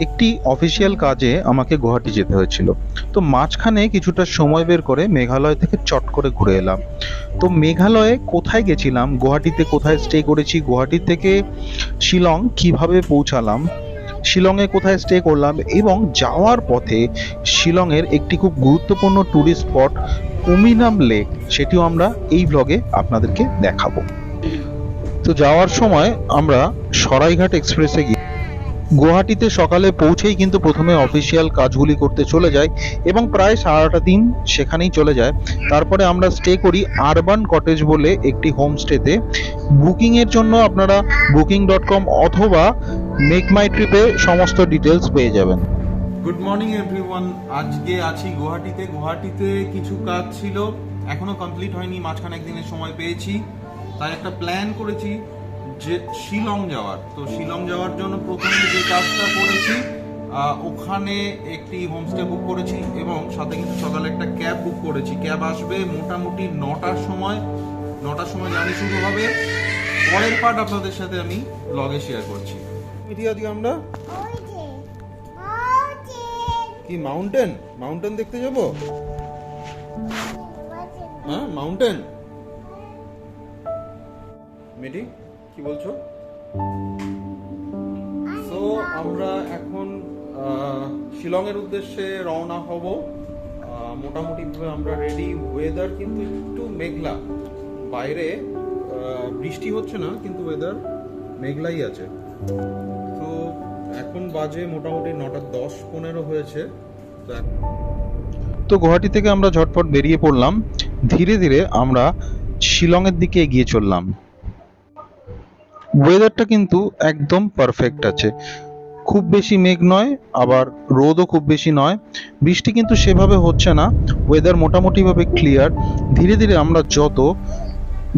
একটি অফিসিয়াল কাজে আমাকে গুয়াহাটি যেতে হয়েছিল। তো মাঝখানে কিছুটা সময় বের করে মেঘালয় থেকে চট করে ঘুরে এলাম। তো মেঘালয়ে কোথায় গেছিলাম, গুয়াহাটিতে কোথায় স্টে করেছি, গুয়াহাটি থেকে শিলং কীভাবে পৌঁছালাম, শিলংয়ে কোথায় স্টে করলাম এবং যাওয়ার পথে শিলংয়ের একটি খুব গুরুত্বপূর্ণ ট্যুরিস্ট স্পট উমিনাম লেক সেটিও আমরা এই ব্লগে আপনাদেরকে দেখাবো। তো যাওয়ার সময় আমরা সরাইঘাট এক্সপ্রেসে গিয়ে গুয়াহাটিতে সকালে পৌঁছেই কিন্তু প্রথমে অফিসিয়াল কাজগুলি করতে চলে যায় এবং প্রায় সারাটা দিন সেখানেই চলে যায়। তারপরে আমরা স্টে করি আরবান কটেজ বলে একটি হোমস্টেতে বুকিংয়ের জন্য আপনারা বুকিং ডট কম অথবা মেক মাই ট্রিপে সমস্ত ডিটেলস পেয়ে যাবেন। গুড মর্নিং এভরিওয়ান আজকে আছি গুয়াহাটিতে। গুয়াহাটিতে কিছু কাজ ছিল, এখনও কমপ্লিট হয়নি, মাঝখানে একদিনের সময় পেয়েছি। তাই একটা প্ল্যান করেছি যে শিলং যাওয়ার। তো শিলং যাওয়ার জন্য প্রথমে যে কাজটা করেছি ওখানে একটি হোমস্টে বুক করেছি এবং সাথে কিন্তু সকালে একটা ক্যাব বুক করেছি। ক্যাব আসবে মোটামুটি নটার সময়। নটার সময় জানি শুরু হবে। পরের পার্ট আপনাদের সাথে আমি ব্লগে শেয়ার করছি। আমরা। কি মাউন্টেন মাউন্টেন দেখতে যাব? হ্যাঁ মাউন্টেন মিটি কি বলছো? তো আমরা এখন শিলংয়ের উদ্দেশ্যে রওনা হব। মোটামুটি ভাবে আমরা রেডি ওয়েদার কিন্তু একটু মেঘলা। বাইরে বৃষ্টি হচ্ছে না, কিন্তু ওয়েদার মেঘলাই আছে। তো এখন বাজে মোটামুটি নটা দশ পনেরো হয়েছে। তো গুয়াহাটি থেকে আমরা ঝটপট বেরিয়ে পড়লাম। ধীরে ধীরে আমরা শিলংয়ের দিকে এগিয়ে চললাম। ওয়েদারটা কিন্তু একদম পারফেক্ট আছে। খুব বেশি মেঘ নয়, আবার রোদও খুব বেশি নয়। বৃষ্টি কিন্তু সেভাবে হচ্ছে না। ওয়েদার মোটামুটিভাবে ক্লিয়ার ধীরে ধীরে আমরা যত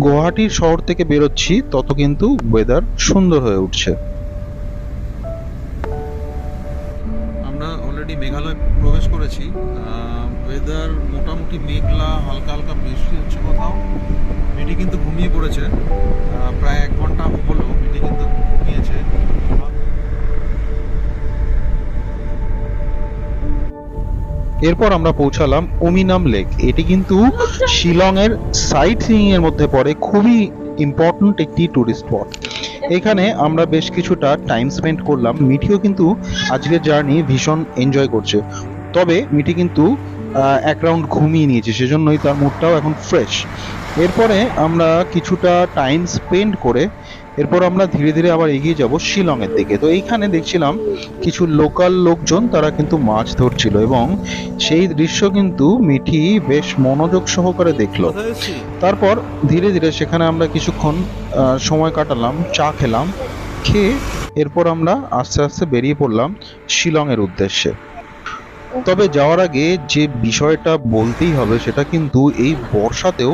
গুয়াহাটির শহর থেকে বেরোচ্ছি, তত কিন্তু ওয়েদার সুন্দর হয়ে উঠছে। আমরা অলরেডি মেঘালয় প্রবেশ করেছি। ওয়েদার মোটামুটি মেঘলা, হালকা হালকা বৃষ্টি হচ্ছে কোথাও। মিটি কিন্তু ঘুমিয়ে পড়েছে। প্রায় এক ঘণ্টা হলো মিটি কিন্তু ঘুমিয়েছে। এরপর আমরা পৌঁছালাম ওমিনাম লেক। এটি কিন্তু শিলংয়ের সাইট সিইং এর মধ্যে পড়ে, খুবই ইম্পর্ট্যান্ট একটি টুরিস্ট স্পট এখানে আমরা বেশ কিছুটা টাইম স্পেন্ড করলাম। মিঠিও কিন্তু আজকের জার্নি ভীষণ এনজয় করছে। তবে মিঠি কিন্তু এক রাউন্ড ঘুমিয়ে নিয়েছে, সেজন্যই তার মুডটাও এখন ফ্রেশ এরপরে আমরা কিছুটা টাইম স্পেন্ড করে এরপর আমরা ধীরে ধীরে আবার এগিয়ে যাব শিলংয়ের দিকে। তো এইখানে দেখছিলাম কিছু লোকাল লোকজন তারা কিন্তু মাছ ধরছিল এবং সেই দৃশ্য কিন্তু মিঠি বেশ মনোযোগ সহকারে দেখল। তারপর ধীরে ধীরে সেখানে আমরা কিছুক্ষণ সময় কাটালাম, চা খেলাম, খেয়ে এরপর আমরা আস্তে আস্তে বেরিয়ে পড়লাম শিলংয়ের উদ্দেশ্যে। তবে যাওয়ার আগে যে বিষয়টা বলতেই হবে সেটা কিন্তু এই বর্ষাতেও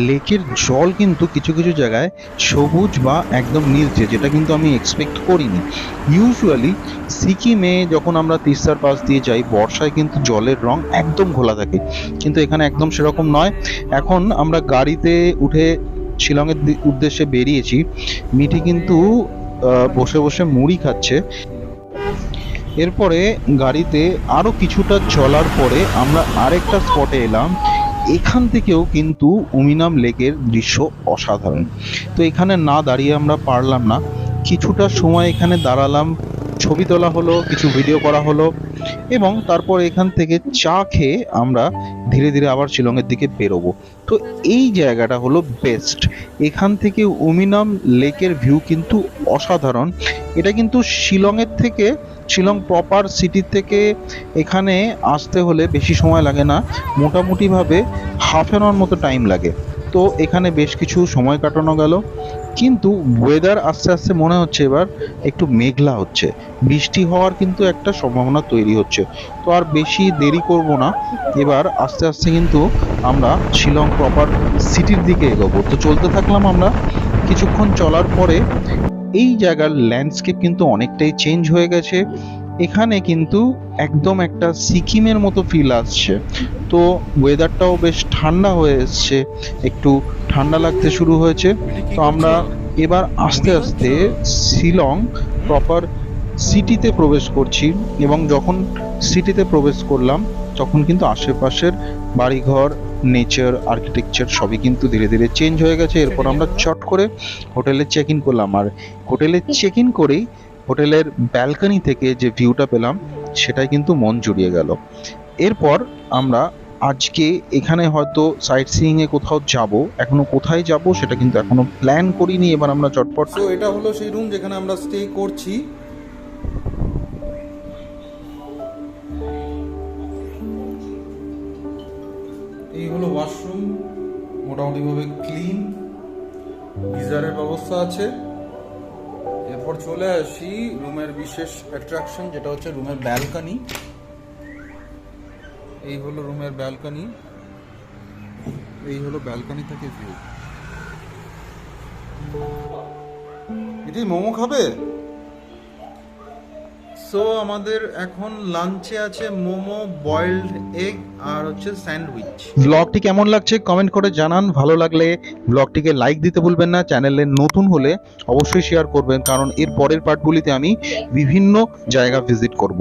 লেকের জল কিন্তু কিছু কিছু জায়গায় সবুজ বা একদম নীলচে, যেটা কিন্তু আমি এক্সপেক্ট করিনি। ইউজুয়ালি সিকিমে যখন আমরা তিস্তার পাশ দিয়ে যাই, বর্ষায় কিন্তু জলের রং একদম ঘোলা থাকে। কিন্তু এখানে একদম সেরকম নয়। এখন আমরা গাড়িতে উঠে শিলংয়ের উদ্দেশ্যে বেরিয়েছি। মিঠি কিন্তু বসে বসে মুড়ি খাচ্ছে। এরপরে গাড়িতে আরও কিছুটা চলার পরে আমরা আরেকটা স্পটে এলাম। এখান থেকেও কিন্তু উমিনাম লেকের দৃশ্য অসাধারণ। তো এখানে না দাঁড়িয়ে আমরা পারলাম না। কিছুটা সময় এখানে দাঁড়ালাম। ছবি তোলা হলো, কিছু ভিডিও করা হলো এবং তারপর এখান থেকে চা খেয়ে আমরা ধীরে ধীরে আবার শিলংয়ের দিকে বেরোবো। তো এই জায়গাটা হলো বেস্ট এখান থেকে উমিনাম লেকের ভিউ কিন্তু অসাধারণ। এটা কিন্তু শিলংয়ের থেকে, শিলং প্রপার সিটি থেকে এখানে আসতে হলে বেশি সময় লাগে না। মোটামুটিভাবে হাফ অ্যান আওয়ার মতো টাইম লাগে। তো এখানে বেশ কিছু সময় কাটানো গেল। কিন্তু ওয়েদার আস্তে আস্তে মনে হচ্ছে এবার একটু মেঘলা হচ্ছে। বৃষ্টি হওয়ার কিন্তু একটা সম্ভাবনা তৈরি হচ্ছে। তো আর বেশি দেরি করব না। এবার আস্তে আস্তে কিন্তু আমরা শিলং প্রপার সিটির দিকে এগোবো। তো চলতে থাকলাম আমরা কিছুক্ষণ চলার পরে এই জায়গার ল্যান্ডস্কেপ কিন্তু অনেকটাই চেঞ্জ হয়ে গেছে। এখানে কিন্তু একদম একটা সিকিমের মতো ফিল আসছে। তো ওয়েদারটাও বেশ ঠান্ডা হয়ে এসছে, একটু ঠান্ডা লাগতে শুরু হয়েছে। তো আমরা এবার আস্তে আস্তে শিলং প্রপার সিটিতে প্রবেশ করছি এবং যখন সিটিতে প্রবেশ করলাম, তখন কিন্তু আশেপাশের বাড়িঘর নেচার আর্কিটেকচার সবই কিন্তু ধীরে ধীরে চেঞ্জ হয়ে গেছে। এরপর আমরা চট করে হোটেলে চেক ইন করলাম। আর হোটেলে চেক ইন করেই হোটেলের ব্যালকনি থেকে যে ভিউটা পেলাম, সেটাই কিন্তু মন জুড়িয়ে গেল। এরপর আমরা আজকে এখানে হয়তো সাইট সিইং এ কোথাও যাব, এখনও কোথায় যাব সেটা কিন্তু এখনও প্ল্যান করিনি, এবার আমরা চটপট তো এটা হলো সেই রুম যেখানে আমরা স্টে করছি। এই হলো ওয়াশরুম মোটামুটিভাবে ক্লিন গিজারের ব্যবস্থা আছে। এরপর চলে আসি রুমের বিশেষ অ্যাট্রাকশন যেটা হচ্ছে রুমের ব্যালকনি এই হলো রুমের ব্যালকনি এই হলো ব্যালকনি থেকে ভিউ এটি মোমো খাবে? সো আমাদের এখন লাঞ্চে আছে মোমো বয়েলড এগ আর হচ্ছে স্যান্ডউইচ ব্লগটি কেমন লাগছে কমেন্ট করে জানান। ভালো লাগলে ব্লগটিকে লাইক দিতে ভুলবেন না। চ্যানেলে নতুন হলে অবশ্যই শেয়ার করবেন। কারণ এর পরের পার্টগুলিতে আমি বিভিন্ন জায়গা ভিজিট করব।